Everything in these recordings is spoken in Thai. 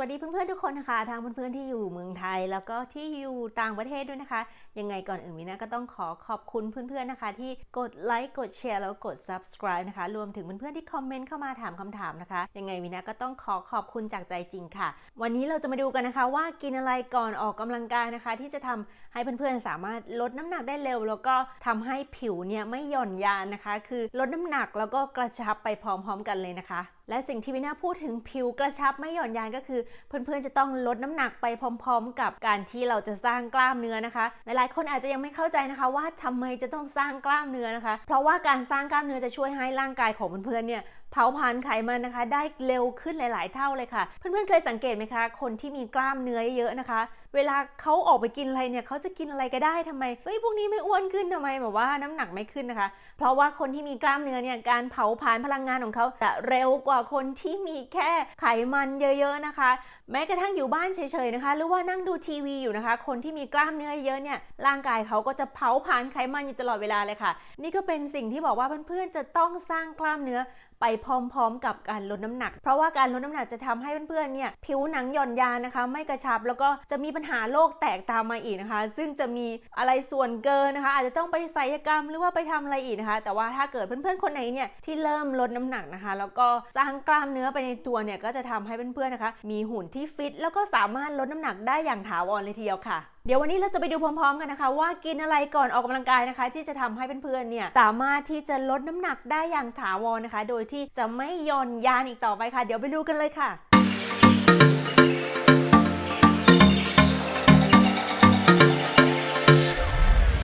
วัสดีเพื่อนๆทุกคนนะคะทางเพื่อนๆที่อยู่เมืองไทย แล้วก็ที่อยู่ต่างประเทศด้วยนะคะ ยังไงก่อนอื่นวินะก็ต้องขอขอบคุณเพื่อนๆนะคะ ที่กดไลค์กดแชร์แล้วกด subscribe นะคะ รวมถึงเพื่อนๆที่คอมเมนต์เข้ามาถามคำถามนะคะ ยังไงวินะก็ต้องขอขอบคุณจากใจจริงค่ะ วันนี้เราจะมาดูกันนะคะ ว่ากินอะไรก่อนออกกำลังกายนะคะ ที่จะทำให้เพื่อนๆสามารถลดน้ำหนักได้เร็ว แล้วก็ทำให้ผิวเนี่ยไม่หย่อนยานนะคะ คือลดน้ำหนักแล้วก็กระชับไปพร้อมๆกันเลยนะคะ และสิ่งที่วินาพูดถึงผิวกระชับไม่หย่อนยานก็คือ เพื่อนๆจะต้องลดน้ำหนักไปพร้อม ๆ กับการที่เราจะสร้างกล้ามเนื้อนะคะ หลายๆ คนอาจจะยังไม่เข้าใจนะคะ ว่าทำไมจะต้องสร้างกล้ามเนื้อนะคะ เพราะว่าการสร้างกล้ามเนื้อจะช่วยให้ร่างกายของเพื่อนๆเนี่ยเผาผลาญไขมันนะคะ ได้เร็วขึ้นหลาย ๆ เท่าเลยค่ะ เพื่อน ๆ เคยสังเกตไหมคะ คนที่มีกล้ามเนื้อเยอะนะคะ เวลาเขาออกไปกินอะไรเนี่ยเขาจะกินอะไรก็ได้ทำไมเฮ้ยพวกนี้ไม่อ้วนขึ้นทำไมแบบว่าน้ำหนักไม่ขึ้นนะคะ เพราะว่าคนที่มีกล้ามเนื้อเนี่ยการเผาผลาญพลังงานของเขาจะเร็วกว่าคนที่มีแค่ไขมันเยอะ ๆ นะคะ แม้กระทั่งอยู่บ้านเฉย ๆ นะคะ หรือว่านั่งดูทีวีอยู่นะคะ คนที่มีกล้ามเนื้อเยอะเนี่ยร่างกายเขาก็จะเผาผลาญไขมันอยู่ตลอดเวลาเลยค่ะ นี่ก็เป็นสิ่งที่บอกว่าเพื่อนๆจะต้องสร้างกล้ามเนื้อ ไปพร้อมๆ กับการลดน้ำหนัก เพราะว่าการลดน้ำหนักจะทำให้เพื่อนๆเนี่ยผิวหนังหย่อนยานนะคะ ไม่กระชับแล้วก็จะมีปัญหาโรคแตกตามมาอีกนะคะ ซึ่งจะมีอะไรส่วนเกินนะคะ อาจจะต้องไปศัลยกรรมหรือว่าไปทำอะไรอีกนะคะ แต่ว่าถ้าเกิดเพื่อนๆคนไหนเนี่ยที่เริ่มลดน้ำหนักนะคะ แล้วก็สร้างกล้ามเนื้อไปในตัวเนี่ยก็จะทำให้เพื่อนๆนะคะ มีหุ่นที่ฟิตแล้วก็สามารถลดน้ำหนักได้อย่างถาวรเลยทีเดียวค่ะ เดี๋ยววันนี้เราจะไปดูพร้อมๆกันนะคะ ว่ากินอะไรก่อนออกกำลังกายนะคะ ที่จะทำให้เพื่อนๆเนี่ยสามารถที่จะลดน้ำหนักได้อย่างถาวรนะคะ โดยที่จะไม่ย่อนยานอีกต่อไปค่ะ เดี๋ยวไปดูกันเลยค่ะ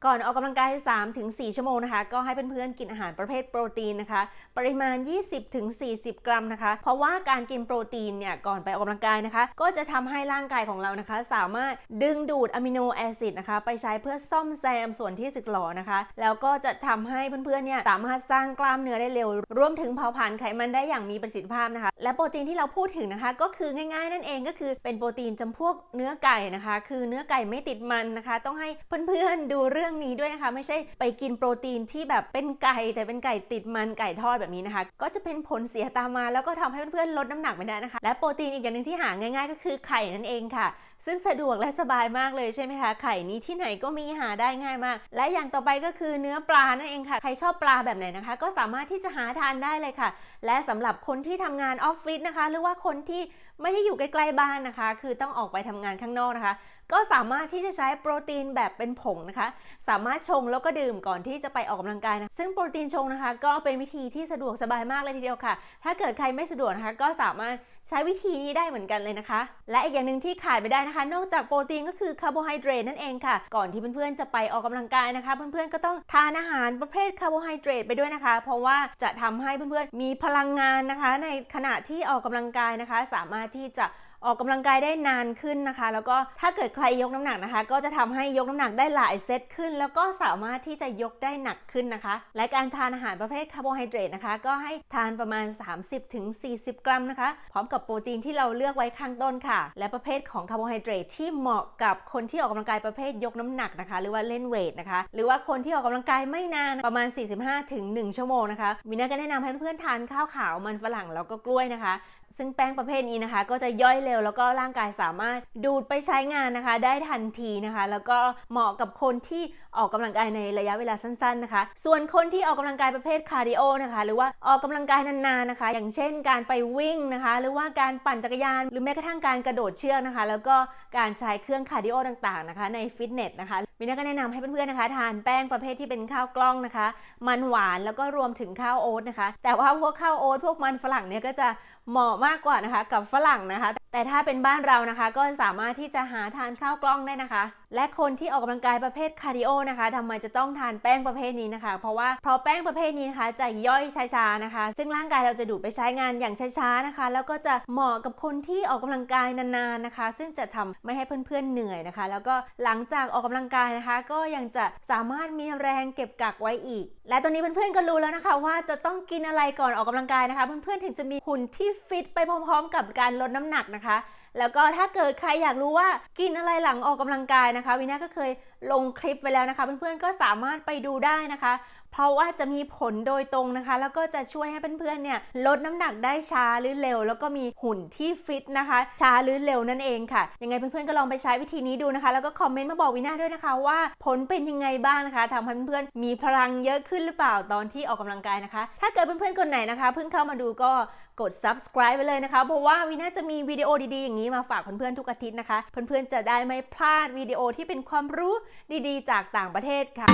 ก่อนออกกำลังกาย 3-4 ชั่วโมงนะคะ ก็ให้เพื่อนๆกินอาหารประเภทโปรตีนนะคะ ปริมาณ 20-40 กรัมนะคะ เพราะว่าการกินโปรตีนเนี่ยก่อนไปออกกำลังกายนะคะ ก็จะทำให้ร่างกายของเรานะคะ สามารถดึงดูดอะมิโนแอซิดนะคะ ไปใช้เพื่อซ่อมแซมส่วนที่สึกหรอนะคะ แล้วก็จะทำให้เพื่อนๆเนี่ยสามารถสร้างกล้ามเนื้อได้เร็ว รวมถึงเผาผลาญไขมันได้อย่างมีประสิทธิภาพนะคะ และโปรตีนที่เราพูดถึงนะคะ ก็คือง่ายๆ นั่นเองก็คือเป็นโปรตีนจำพวกเนื้อไก่นะคะ คือเนื้อไก่ไม่ติดมันนะคะ ต้องให้เพื่อนๆดูเรื่องนี้ด้วยนะคะ ไม่ใช่ไปกินโปรตีนที่แบบเป็นไก่แต่เป็นไก่ติดมันไก่ทอดแบบนี้นะคะ ก็จะเป็นผลเสียตามมา แล้วก็ทำให้เพื่อนๆลดน้ำหนักไม่ได้นะคะ และโปรตีนอีกอย่างหนึ่งที่หาง่าย ๆ ก็คือไข่นั่นเองค่ะซึ่งสะดวกและสบายมากเลยใช่ไหมคะ ไข่นี้ที่ไหนก็มีหาได้ง่ายมาก และอย่างต่อไปก็คือเนื้อปลานั่นเองค่ะ ใครชอบปลาแบบไหนนะคะ ก็สามารถที่จะหาทานได้เลยค่ะ และสำหรับคนที่ทำงานออฟฟิศนะคะ หรือว่าคนที่ไม่ได้อยู่ใกล้ๆบ้านนะคะ คือต้องออกไปทำงานข้างนอกนะคะ ก็สามารถที่จะใช้โปรตีนแบบเป็นผงนะคะ สามารถชงแล้วก็ดื่มก่อนที่จะไปออกกำลังกายนะซึ่งโปรตีนชงนะคะ ก็เป็นวิธีที่สะดวกสบายมากเลยทีเดียวค่ะ ถ้าเกิดใครไม่สะดวกนะคะ ก็สามารถใช้วิธีนี้ได้เหมือนกันเลยนะคะ และอีกอย่างหนึ่งที่ขาดไม่ได้นะคะ นอกจากโปรตีนก็คือคาร์โบไฮเดรตนั่นเองค่ะ ก่อนที่เพื่อนๆจะไปออกกำลังกายนะคะ เพื่อนๆก็ต้องทานอาหารประเภทคาร์โบไฮเดรตไปด้วยนะคะ เพราะว่าจะทำให้เพื่อนๆมีพลังงานนะคะ ในขณะที่ออกกำลังกายนะคะ สามารถที่จะออกกำลังกายได้นานขึ้นนะคะ แล้วก็ถ้าเกิดใครยกน้ำหนักนะคะ ก็จะทำให้ยกน้ำหนักได้หลายเซตขึ้น แล้วก็สามารถที่จะยกได้หนักขึ้นนะคะ และการทานอาหารประเภทคาร์โบไฮเดรตนะคะ ก็ให้ทานประมาณ 30-40 กรัมนะคะ พร้อมกับโปรตีนที่เราเลือกไว้ข้างต้นค่ะ และประเภทของคาร์โบไฮเดรตที่เหมาะกับคนที่ออกกำลังกายประเภทยกน้ำหนักนะคะ หรือว่าเล่นเวทนะคะ หรือว่าคนที่ออกกำลังกายไม่นานประมาณ 45-1 ชั่วโมงนะคะวิน่าก็แนะนำให้เพื่อนๆทานข้าวขาวมันฝรั่งแล้วก็กล้วยนะคะ ซึ่งแป้งประเภทนี้นะคะ ก็จะย่อยเร็วแล้วก็ร่างกายสามารถดูดไปใช้งานนะคะ ได้ทันทีนะคะ แล้วก็เหมาะกับคนที่ออกกำลังกายในระยะเวลาสั้น ๆนะคะ ส่วนคนที่ออกกำลังกายประเภทคาร์ดิโอนะคะ หรือว่าออกกำลังกายนานๆนะคะ อย่างเช่น การไปวิ่งนะคะ หรือว่าการปั่นจักรยาน หรือแม้กระทั่งการกระโดดเชือกนะคะ แล้วก็การใช้เครื่องคาร์ดิโอต่างๆนะคะ ในฟิตเนสนะคะมินาก็แนะนำให้เพื่อนๆนะคะ ทานแป้งประเภทที่เป็นข้าวกล้องนะคะ มันหวานแล้วก็รวมถึงข้าวโอ๊ตนะคะ แต่ว่าพวกข้าวโอ๊ตพวกมันฝรั่งเนี่ยก็จะ เหมาะมากกว่านะคะกับฝรั่งนะคะ แต่ถ้าเป็นบ้านเรานะคะ ก็สามารถที่จะหาทานข้าวกล้องได้นะคะ และคนที่ออกกำลังกายประเภทคาร์ดิโอนะคะทำไมจะต้องทานแป้งประเภทนี้นะคะ เพราะว่าเพราะแป้งประเภทนี้นะคะจะย่อยช้าๆนะคะ ซึ่งร่างกายเราจะดูดไปใช้งานอย่างช้าๆนะคะ แล้วก็จะเหมาะกับคนที่ออกกำลังกายนานๆนะคะ ซึ่งจะทำไม่ให้เพื่อนๆเหนื่อยนะคะ แล้วก็หลังจากออกกำลังกายนะคะ ก็ยังจะสามารถมีแรงเก็บกักไว้อีก และตอนนี้เพื่อนๆก็รู้แล้วนะคะ ว่าจะต้องกินอะไรก่อนออกกำลังกายนะคะ เพื่อนๆถึงจะมีหุ่นที่ฟิตไปพร้อม ๆ กับการลดน้ำหนักนะคะ แล้วก็ถ้าเกิดใครอยากรู้ว่ากินอะไรหลังออกกำลังกายนะคะวินาก็เคยลงคลิปไปแล้วนะคะ เพื่อนๆก็สามารถไปดูได้นะคะ เพราะว่าจะมีผลโดยตรงนะคะ แล้วก็จะช่วยให้เพื่อนๆเนี่ยลดน้ำหนักได้ช้าหรือเร็ว แล้วก็มีหุ่นที่ฟิตนะคะ ช้าหรือเร็วนั่นเองค่ะ ยังไงเพื่อนๆก็ลองไปใช้วิธีนี้ดูนะคะ แล้วก็คอมเมนต์มาบอกวินาด้วยนะคะ ว่าผลเป็นยังไงบ้างนะคะทำให้เพื่อนๆมีพลังเยอะขึ้นหรือเปล่าตอนที่ออกกำลังกายนะคะ ถ้าเกิดเพื่อนๆคนไหนนะคะ เพิ่งเข้ามาดูก็กด subscribe ไปเลยนะคะ เพราะว่าวินาจะมีวิดีโอดีๆอย่างนี้มาฝากเพื่อนๆทุกอาทิตย์นะคะ เพื่อนๆจะได้ไม่พลาดวิดีโอที่เป็นความรู้ดีๆ จากต่างประเทศค่ะ